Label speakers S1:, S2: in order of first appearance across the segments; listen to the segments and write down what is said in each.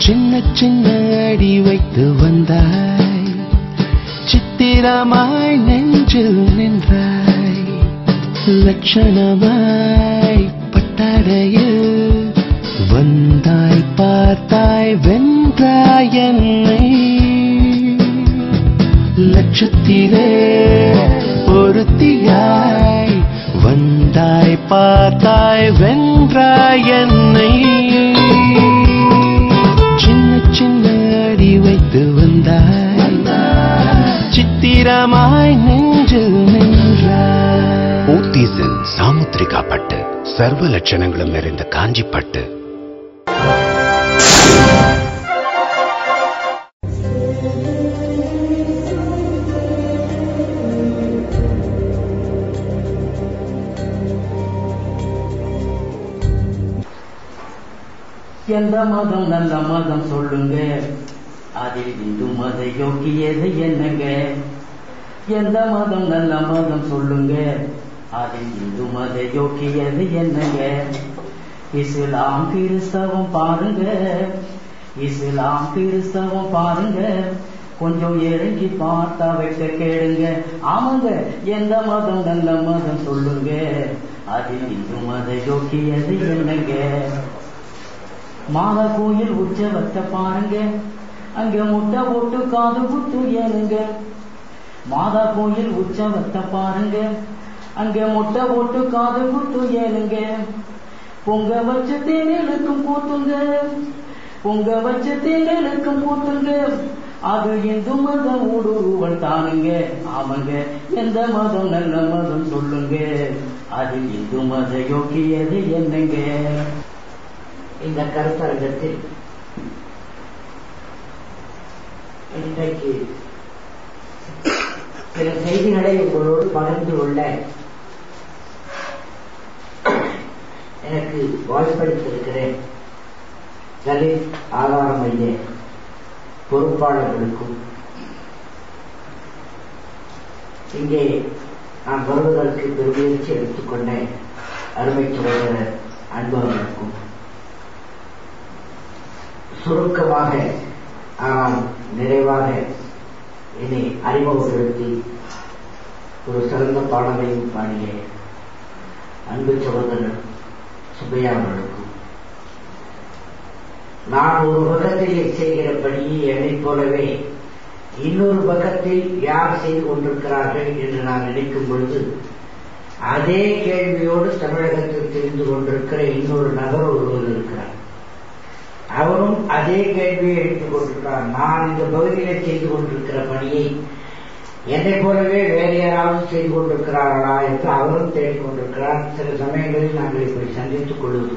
S1: சின்ன சின்ன அடி வைத்து வந்தாய். சித்திரமாய் நெஞ்சில் நின்றாய். லட்சணமாய் பட்டடையில் வந்தாய் பார்த்தாய் வென்றாய் என்னை. லட்சத்திலே பொருத்தியாய் வந்தாய் பார்த்தாய் வென்றாய் என்னை.
S2: ஊத்தீசின் சாமுத்திரிகா பட்டு சர்வ லட்சணங்களும் நிறைந்த காஞ்சி பட்டு
S3: எந்த மதம் நல்ல மதம் சொல்லுங்க. அதில் இந்து மத யோக்கியது என்னங்க? எந்த மதம் நல்ல மதம் சொல்லுங்க? அதில் இந்து மத யோக்கியது என்னங்க இஸ்லாம் கிறிஸ்தவம் பாருங்க. இஸ்லாம் கிறிஸ்தவம் பாருங்க. கொஞ்சம் இறங்கி பார்த்தா வைக்க கேளுங்க. ஆமாங்க எந்த மதம் நல்ல மதம் சொல்லுங்க. அதில் இந்து மத யோக்கியது என்னங்க மாதா கோயில் உற்சவத்தை பாருங்க. அங்க முட்டை போட்டு காது குத்து ஏனுங்க. மாதா கோயில் உற்சவத்தை பாருங்க. அங்க மொட்டை போட்டு காது குத்து ஏனுங்க பொங்க வச்ச தேனலுக்கும் கூத்துங்க பொங்க வச்ச தேனலுக்கும் கூத்துங்க அது இந்து மதம் ஊடுருவல் தானுங்க. ஆமாங்க. எந்த மதம் நல்ல மதம் சொல்லுங்க. அது இந்து மத யோக்கியது என்னங்க?
S4: இந்த கருத்தரங்கத்தில் இன்றைக்கு சில செய்திகளை உங்களோடு பகிர்ந்து கொள்ள எனக்கு வாய்ப்பளித்திருக்கிறேன். தலித் ஆதார மைய பொறுப்பாளர்களுக்கும். இங்கே நான் வருவதற்கு பெருமுயற்சி எடுத்துக்கொண்ட அருமை சகோதரர் அன்பவர்களுக்கும். சுருக்கமாக ஆனால் நிறைவாக என்னை அறிமுகப்படுத்தி ஒரு சிறந்த பாடலையும் பாடிய அன்பு சகோதரர் சுப்பையா நான் ஒரு பக்கத்தில் செய்கிற என்னைப் போலவே இன்னொரு பக்கத்தில் யார் செய்து கொண்டிருக்கிறார்கள் என்று நான் நினைக்கும் பொழுது அதே கேள்வியோடு தமிழகத்தில் தெரிந்து கொண்டிருக்கிற இன்னொரு நபர் ஒருவர் இருக்கிறார். அவரும் அதே கேள்வியை எடுத்துக் கொண்டிருக்கிறார். நான் இந்த பகுதியில செய்து கொண்டிருக்கிற பணியை என்னை போலவே வேறு யாராவது செய்து கொண்டிருக்கிறார்களா என்று அவரும் தேடிக் கொண்டிருக்கிறார் சில சமயங்களில் நாங்கள் இப்படி சந்தித்துக் கொள்வது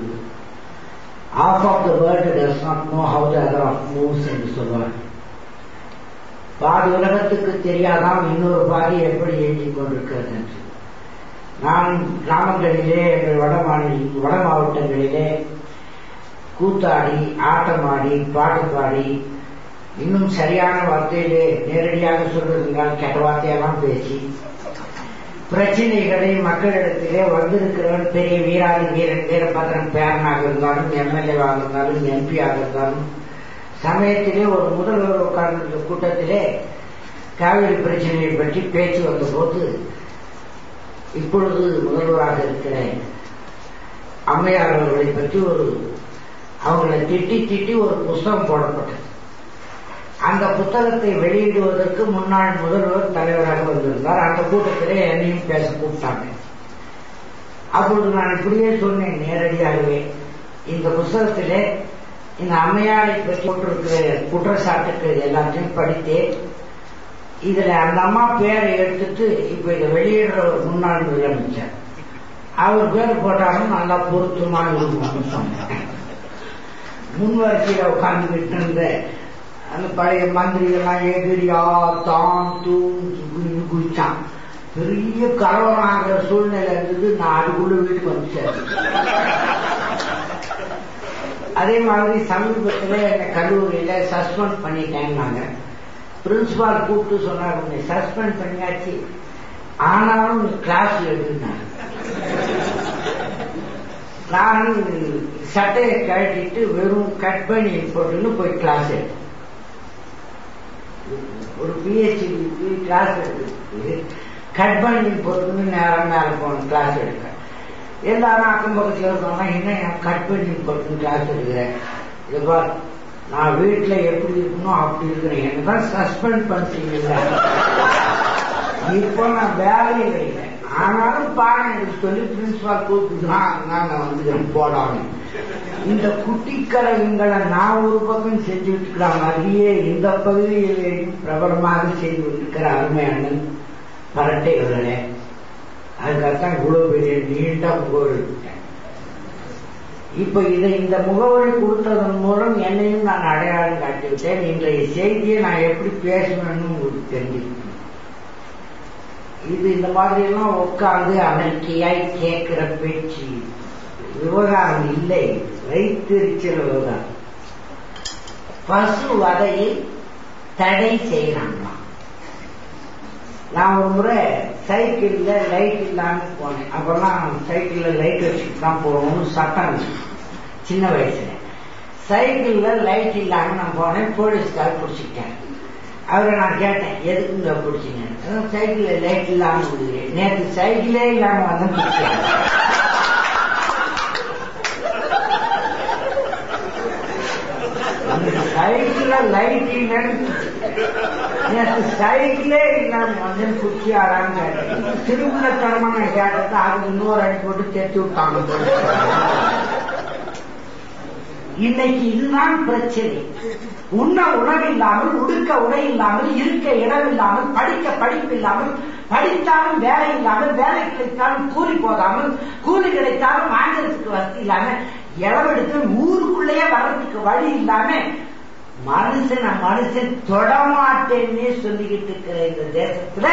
S4: half of the world does not know how the other half moves என்று சொல்வார். பாதி உலகத்துக்கு தெரியாதான் இன்னொரு பாதி எப்படி இயங்கிக் கொண்டிருக்கிறது என்று. நான் கிராமங்களிலே எங்கள் வட மாநில வட மாவட்டங்களிலே கூத்தாடி ஆட்டமாடி பாட்டு பாடி இன்னும் சரியான வார்த்தையிலே நேரடியாக சொல்வதென்றால் கெட்ட வார்த்தையெல்லாம் பேசி பிரச்சனைகளை மக்களிடத்திலே வந்திருக்கிறவன் பெரிய வீராதி வீரன் வீரபத்ரன் பேரனாக இருந்தாலும் எம்எல்ஏவாக இருந்தாலும் எம்பியாக இருந்தாலும் சமயத்திலே ஒரு முதல்வர் உட்கார்ந்த கூட்டத்திலே காவிரி பிரச்சனையை பற்றி பேச்சு வந்தபோது இப்பொழுது முதல்வராக இருக்கிற அம்மையார் அவர்களை பற்றி ஒரு அவங்களை திட்டி திட்டி ஒரு புஸ்தகம் போடப்பட்டது. அந்த புத்தகத்தை வெளியிடுவதற்கு முன்னாள் முதல்வர் தலைவராக வந்திருந்தார். அந்த கூட்டத்திலே என்னையும் பேச கூப்பிட்டாங்க. அப்பொழுது நான் இப்படியே சொன்னேன் நேரடியாகவே. இந்த புத்தகத்திலே இந்த அம்மையாரை பற்றி போட்டிருக்கிற குற்றச்சாட்டுக்கள் எல்லாத்தையும் படித்தேன் இதுல அந்த அம்மா பேரை எடுத்துட்டு இப்ப இதை வெளியிடுற ஒரு முன்னாள் முதலமைச்சர் அவர் பேர் போட்டாலும் நல்லா பொருத்தமான ஒரு சொன்னேன் முன் வரிசையில உட்கார்ந்துகிட்டு இருந்த அந்த பழைய மந்திரிகள்லாம் எதிரியா தான் தூண் குதிச்சான் பெரிய கலவரம் ஆகிற சூழ்நிலை இருந்தது. நான் அதுக்குள்ள வீட்டுக்கு வந்துச்சேன் அதே மாதிரி சமீபத்தில் என்னை கல்லூரியில சஸ்பெண்ட் பண்ணிட்டேன்னாங்க. பிரின்சிபால் கூப்பிட்டு சொன்னார் உன்னை சஸ்பெண்ட் பண்ணியாச்சு. ஆனாலும் கிளாஸ் எழுதினாங்க நான் சட்டையை கழட்டிட்டு வெறும் கட் பண்ணி போட்டுன்னு போய் கிளாஸ் எடுத்தேன். ஒரு பிஹெச்டிக்கு கிளாஸ் எடுத்து கட் பண்ணி போட்டுன்னு நேரம் மேலே போன கிளாஸ் எடுக்கிறேன் எல்லாரும் அக்கம் பக்கத்தில் இருக்கவங்க என்ன கட் பண்ணி போட்டுன்னு கிளாஸ் எடுக்கிறேன் இது நான் வீட்டுல எப்படி இருக்கணும் அப்படி இருக்கிறேன் என்ன தான் சஸ்பெண்ட் பண்ணிட்டீங்கல்ல இப்போ நான் வேலையில் இல்லை ஆனாலும் பாருங்க எனக்கு சொல்லி பிரின்சிபால் கூப்பிட்டுதான் நான் வந்து போடாமல் இந்த குட்டிக்கரகங்களை நான் ஒரு பக்கம் செஞ்சுட்டு இருக்கிற மாதிரியே இந்த பகுதியில் பிரபலமாக செய்து இருக்கிற அருமை அண்ணன் பரட்டைகளே அதுக்காகத்தான் இவ்வளவு பெரிய நீண்ட முகவரி இப்ப இதை இந்த முகவரி கொடுத்ததன் மூலம் என்னையும் நான் அடையாளம் காட்டிவிட்டேன். இன்றைய செய்தியை நான் எப்படி பேசணும்னு உங்களுக்கு தெரிஞ்சிருக்கேன் இது இந்த மாதிரி எல்லாம் உட்கார்ந்து அமெரிக்கையாய் கேட்கிற பேச்சு. விவகாரம் இல்லை. வைத்திருக்கிற தான் பசு வதையை தடை செய்யலாமா நான் ஒரு முறை சைக்கிள்ல லைட் இல்லாம போனேன். அப்பெல்லாம் சைக்கிள்ல லைட் வச்சுட்டு தான் போகணும்னு சட்டம் இருந்துச்சு. சின்ன வயசுல. சைக்கிள்ல லைட் இல்லாம நான் போனேன். போலீஸ்கார் பிடிச்சிக்கிட்டேன் அவரை நான் கேட்டேன் எதுக்குங்க பிடிச்சிங்க? சைக்கிள்ல லைட் இல்லாம நேற்று சைக்கிளே இல்லாம வந்து பிடிச்சாங்க சைக்கிள்ல லைட் இல்லைன்னு நேற்று சைக்கிளே இல்லாம வந்து குச்சி ஆறாங்க திருமண அது இன்னொரு அடி போட்டு தேர்த்தி விட்டாங்க. இன்னைக்கு இதுதான் பிரச்சனை. உண்ண உணவு இல்லாமல் உடுக்க உடை இல்லாமல் இருக்க இடம் இல்லாமல் படிக்க படிப்பு இல்லாமல் படித்தாலும் வேலை இல்லாமல் வேலை கிடைத்தாலும் கூலி போகாமல் கூலி கிடைத்தாலும் வாங்கிறதுக்கு வசதி இல்லாம இளவெடுத்து ஊருக்குள்ளேயே வர்றதுக்கு வழி இல்லாம மனுஷன் மனுஷன் தொடமாட்டேன்னு சொல்லிக்கிட்டு இருக்கிற இந்த தேசத்துல